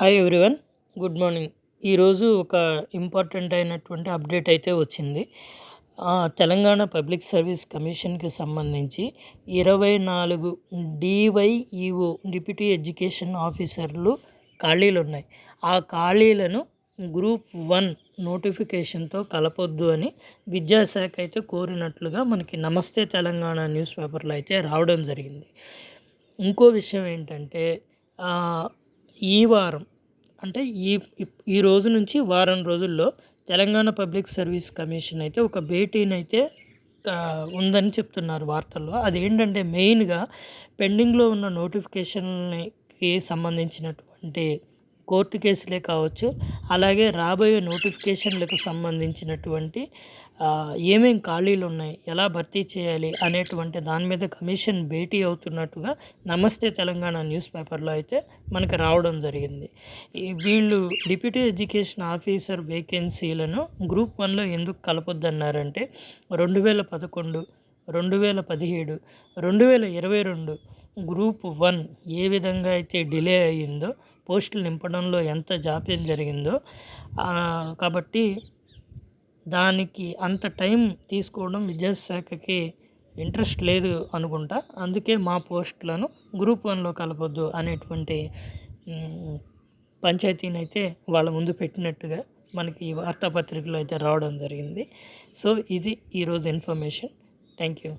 Hi everyone good morning ఈరోజు ఒక important అయినటువంటి అప్డేట్ అయితే వచ్చింది. తెలంగాణ పబ్లిక్ సర్వీస్ కమిషన్కి సంబంధించి ఇరవై నాలుగు డివైఈఓ డిప్యూటీ ఎడ్యుకేషన్ ఆఫీసర్లు ఖాళీలు ఉన్నాయి. ఆ ఖాళీలను గ్రూప్ వన్ నోటిఫికేషన్తో కలపొద్దు అని విద్యాశాఖ అయితే కోరినట్లుగా మనకి నమస్తే తెలంగాణ న్యూస్ పేపర్లో అయితే రావడం జరిగింది. ఇంకో విషయం ఏంటంటే ఈ వారం అంటే ఈ ఈ రోజు నుంచి వారం రోజుల్లో తెలంగాణ పబ్లిక్ సర్వీస్ కమిషన్ అయితే ఒక భేటీని అయితే ఉందని చెప్తున్నారు వార్తల్లో. అదేంటంటే మెయిన్గా పెండింగ్లో ఉన్న నోటిఫికేషన్కి సంబంధించినటువంటి కోర్టు కేసులే కావచ్చు అలాగే రాబోయే నోటిఫికేషన్లకు సంబంధించినటువంటి ఏమేం ఖాళీలు ఉన్నాయి ఎలా భర్తీ చేయాలి అనేటువంటి దాని మీద కమిషన్ భేటీ అవుతున్నట్టుగా నమస్తే తెలంగాణ న్యూస్ పేపర్లో అయితే మనకు రావడం జరిగింది. వీళ్ళు డిప్యూటీ ఎడ్యుకేషన్ ఆఫీసర్ వేకెన్సీలను గ్రూప్ వన్లో ఎందుకు కలపొద్దన్నారంటే రెండు వేల పదకొండు రెండు వేల పదిహేడు రెండు వేల ఇరవై రెండు గ్రూప్ వన్ ఏ విధంగా అయితే డిలే అయ్యిందో పోస్టులు నింపడంలో ఎంత జాప్యం జరిగిందో కాబట్టి దానికి అంత టైం తీసుకోవడం విద్యాశాఖకి ఇంట్రెస్ట్ లేదు అనుకుంటా. అందుకే మా పోస్టులను గ్రూప్ వన్లో కలపొద్దు అనేటువంటి పంచాయతీని అయితే వాళ్ళ ముందు పెట్టినట్టుగా మనకి వార్తాపత్రికలు వార్తాపత్రికలో అయితే రావడం జరిగింది. సో ఇది ఈరోజు ఇన్ఫర్మేషన్. Thank you.